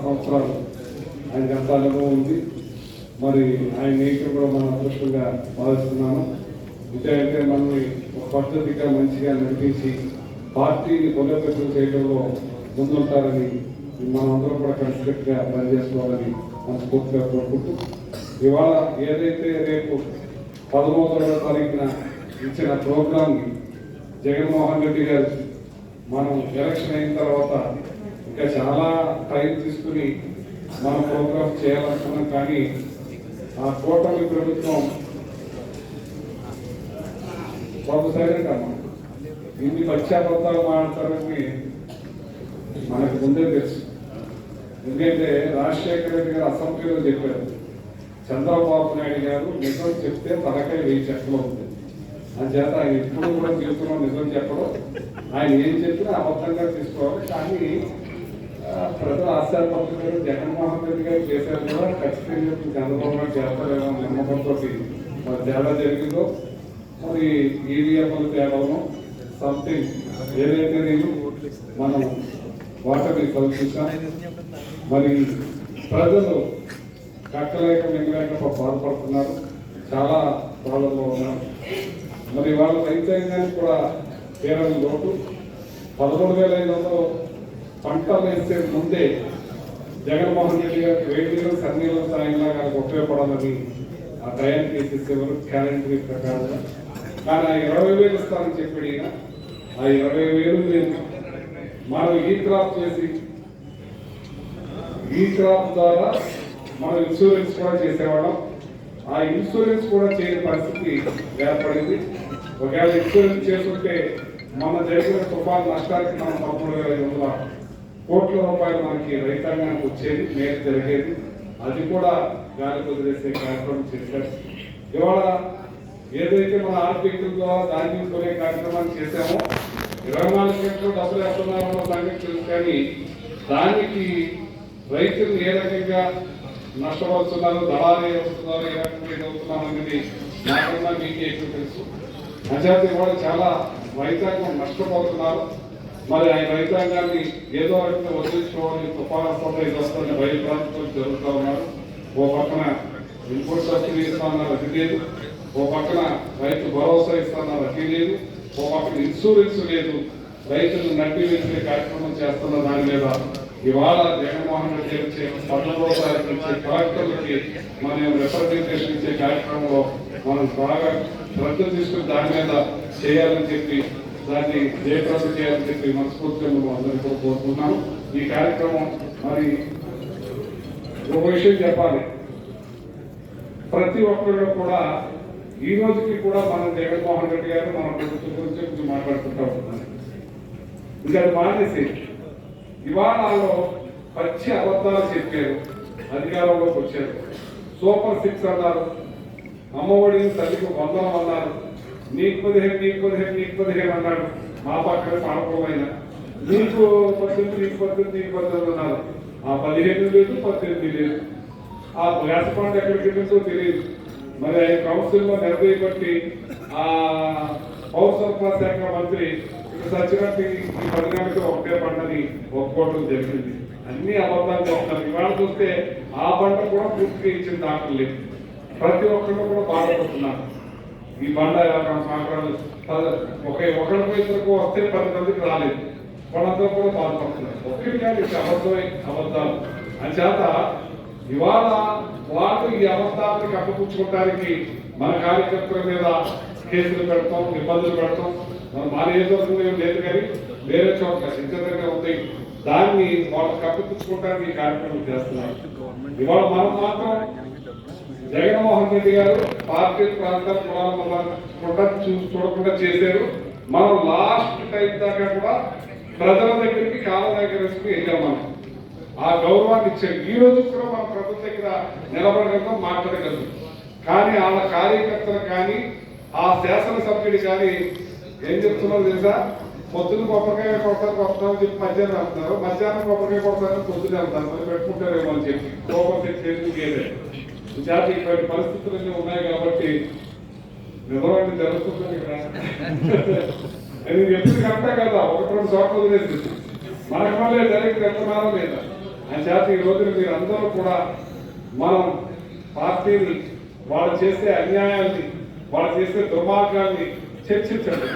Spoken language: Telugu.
సంవత్సరాలు ఆయన ఎంత అనుభవం ఉంది. మరి ఆయన నేచర్ కూడా మనం అదృష్టంగా భావిస్తున్నాను అంటే మనల్ని ఒక పద్ధతిగా మంచిగా నడిపించి పార్టీని బలోపేతం చేయడంలో ముందుంటారని మనందరం కూడా కలిసికట్టుగా పనిచేసుకోవాలని మనస్ఫూర్తిగా కోరుకుంటూ ఇవాళ ఏదైతే రేపు పదమూడవ తారీఖున ఇచ్చిన ప్రోగ్రామ్ని జగన్మోహన్ రెడ్డి గారు మనం ఎలక్షన్ అయిన తర్వాత ఇంకా చాలా టైం తీసుకుని మనం ప్రోగ్రామ్ చేయాలనుకున్నాం కానీ ఆ కూటమి ప్రభుత్వం బాబు సైలెంట్ అమ్మ. ఇన్ని పశ్చాపత్తాలు మాట్లాడతారని మనకు ముందే తెలుసు. ఎందుకంటే రాజశేఖర రెడ్డి గారు అసెంబ్లీలో చెప్పారు చంద్రబాబు నాయుడు గారు నిజం చెప్తే తలకాయ వెయ్యి చెక్కలు ఉంది చేత ఆయన ఎప్పుడు కూడా జీవితంలో నిజం చెప్పడం. ఆయన ఏం చెప్పినా అబద్ధంగా తీసుకోవాలి. కానీ ఆ, ప్రజలు ఆశ్చర్యపడుతున్నారు జగన్మోహన్ రెడ్డి గారు చేశారు కూడా ఖచ్చితంగా చంద్రబాబు నాయుడు చేస్తారేమో నమ్మకంతో మరి తేడా జరిగిందో మరి ఈవీఎంలు తేడాను సంథింగ్ ఏదైతే నేను మనం వాటర్ని కల్పిస్తాం మరి ప్రజలు కట్టలేక మింగలేక బాధపడుతున్నారు. చాలా ప్రాబ్లంలో ఉన్నారు. మరి వాళ్ళ రైతాంగానికి కూడా తీరని లోటు. పదమూడు వేల ఐదు వందలు పంటలు వేసే ముందే జగన్మోహన్ రెడ్డి గారు వేడిలో సన్నీలో సాయంగా కనుక ఉపయోగపడాలని ఆ టయానికి వేసేసేవారు క్యాలెండర్ ప్రకారంగా. కానీ ఆ ఇరవై వేలు ఇస్తానని చెప్పి ఆ ఇరవై వేలు లేదు మనం ఈ క్రాప్ చేసి ఈ క్రాప్ ద్వారా మనం ఇన్సూరెన్స్ కూడా చేసేవాళ్ళం. ఆ ఇన్సూరెన్స్ కూడా చేయని పరిస్థితి ఏర్పడింది. ఒకవేళ ఇన్సూరెన్స్ చేసుకుంటే మన జరిగిన తుఫాన్ నష్టానికి మనం పదమూడు వేల ఐదు వందల కోట్ల రూపాయలు మనకి రైతాంగానికి వచ్చేది మేలు జరిగేది. అది కూడా గాలి వదిలేసే కార్యక్రమం చేశారు. ఇవాళ ఏదైతే మన ఆర్బికల్ ద్వారా ధాన్యం కొనే కార్యక్రమాన్ని చేశామో ఇరవై నాలుగు గంటలు డబ్బులు వేస్తున్నారన్న సంగతి తెలుసు కానీ దానికి రైతులు ఏ రకంగా నష్టపడుతున్నారు దళారీ అవుతున్నారు ఏ రకంగా ఇది అవుతున్నారు అనేది నాకన్నా మీకు ఎక్కువ తెలుసు. అంచేత కూడా చాలా రైతాంగం నష్టపోతున్నారు. మరి ఆ రైతాంగాన్ని ఏదో రకంగా వదిలించుకోవాలని తుఫాను వస్తుంది ఇది వస్తుంది భయభ్రాంతులు జరుగుతూ ఉన్నారు. ఓ పక్కన ఇన్పుట్ సబ్సిడీ ఇస్తామన్నారు అది లేదు ఓ పక్కన రైతు భరోసా ఇస్తామన్నారు అది లేదు ఓ పక్కన ఇన్సూరెన్స్ లేదు. రైతులు నట్టి వేసే కార్యక్రమం చేస్తున్న దాని మీద ఇవాళ జగన్మోహన్ రెడ్డి వచ్చే పదమూడవ తారీఖు కలెక్టర్లకి మనం రిప్రజెంటేషన్ ఇచ్చే కార్యక్రమంలో మనం బాగా శ్రద్ధ తీసుకుని దాని మీద చేయాలని చెప్పి దాన్ని జయప్రదం చేయాలని చెప్పి మనస్ఫూర్తిగా మేము అందరికీ ఈ కార్యక్రమం మరి ఒక విషయం చెప్పాలి. ప్రతి ఒక్కరు కూడా ఈ రోజుకి కూడా మన జగన్మోహన్ రెడ్డి గారు మన ప్రభుత్వం గురించి కొంచెం మాట్లాడుకుంటూ ఉంటున్నారు. ఇంకా అది మానేసి ఇవాళలో పచ్చి అబద్ధాలు చెప్పారు అధికారంలోకి వచ్చారు. సూపర్ సిక్స్ అన్నారు అమ్మఒడిని తల్లికి వందనం అన్నారు. నీకు పదిహేను నీకు పదిహేను నీకు పదిహేను అన్నాడు. మా పక్కన పాలకులమైన నీకు పద్దెనిమిది నీకు పద్దెనిమిది నీకు పద్దెనిమిది అన్నారు ఆ పదిహేను లేదు పద్దెనిమిది లేదు. ఆ గ్యాస్ పంట ఎక్కడికి వెళ్ళిందో తెలియదు. మరి ఆయన కౌన్సిల్లో నిర్ణయబట్టి ఆ పౌర సరఫరా శాఖ మంత్రి సచ్చినట్టు ఈ పథకానికి ఒకటే పంటని ఒప్పుకోవడం జరిగింది. అన్ని అబద్ధాలు చెప్తున్నారు. ఇవాళ చూస్తే ఆ పంట కూడా పూర్తిగా ఇచ్చిన దాఖలు లేదు. ప్రతి ఒక్కరు కూడా బాధపడుతున్నారు. ఈ బండ మాట్లాడాలి ఒక ఒకరికి ఇద్దరికి వస్తే పది మందికి రాలేదు. వాళ్ళందరూ కూడా బాధపడుతున్నారు. ఒకటి కాదు ఇది అబద్ధమే అబద్ధాలు. అని చేత ఇవాళ వాళ్ళు ఈ అబద్ధాలను కప్పపుచ్చుకోవడానికి మన కార్యకర్తల మీద కేసులు పెడతాం ఇబ్బందులు పెడతాం. మనం మా లేదు కానీ వేరే చోట్ల సిద్ధంగా ఉంది. దాన్ని వాళ్ళు కప్పిపుచ్చుకోవడానికి ఈ కార్యక్రమం చేస్తున్నారు. ఇవాళ మనం మాత్రం జగన్మోహన్ రెడ్డి గారు పార్టీ ప్రాంతాల కులాల కూడా చూడకుండా చేశారు. మనం లాస్ట్ టైం దాకా కూడా ప్రజల దగ్గరికి కాలం దగ్గర వెళ్ళాం మనం. ఆ గౌరవాన్ని ఇచ్చారు. ఈ రోజు కూడా మన ప్రభుత్వం దగ్గర నిలబడగలుగుతాం మాట్లాడగలుగుతాం కానీ వాళ్ళ కార్యకర్తలు కానీ ఆ శాసనసభ్యుడు కానీ ఏం చెప్తున్నారు తెలుసా? పొద్దున్న కొబ్బరికాయ కొడతారు కొడతామని చెప్పి మధ్యాహ్నం వెళ్తున్నారు. మధ్యాహ్నం కొబ్బరికాయ కొడతారని పొద్దున వెళ్తారు మరి పెట్టుకుంటారేమో అని చెప్పి. కోపం తెచ్చేది విద్యార్థి జాతి ఇటువంటి పరిస్థితులన్నీ ఉన్నాయి కాబట్టి నిజమైన జరుగుతుంది ఇక్కడ. అది ఎప్పుడు కరెక్టా కదా ఒకటి రెండు చోట్ల వదిలేదు మనకు మళ్ళీ జరిగింది వెళ్తున్నారా లేదా అని చేతి ఈ రోజున మీరు అందరూ కూడా మనం పార్టీని వాళ్ళు చేసే అన్యాయాన్ని వాళ్ళు చేసే దుర్మార్గాన్ని చర్చించండి.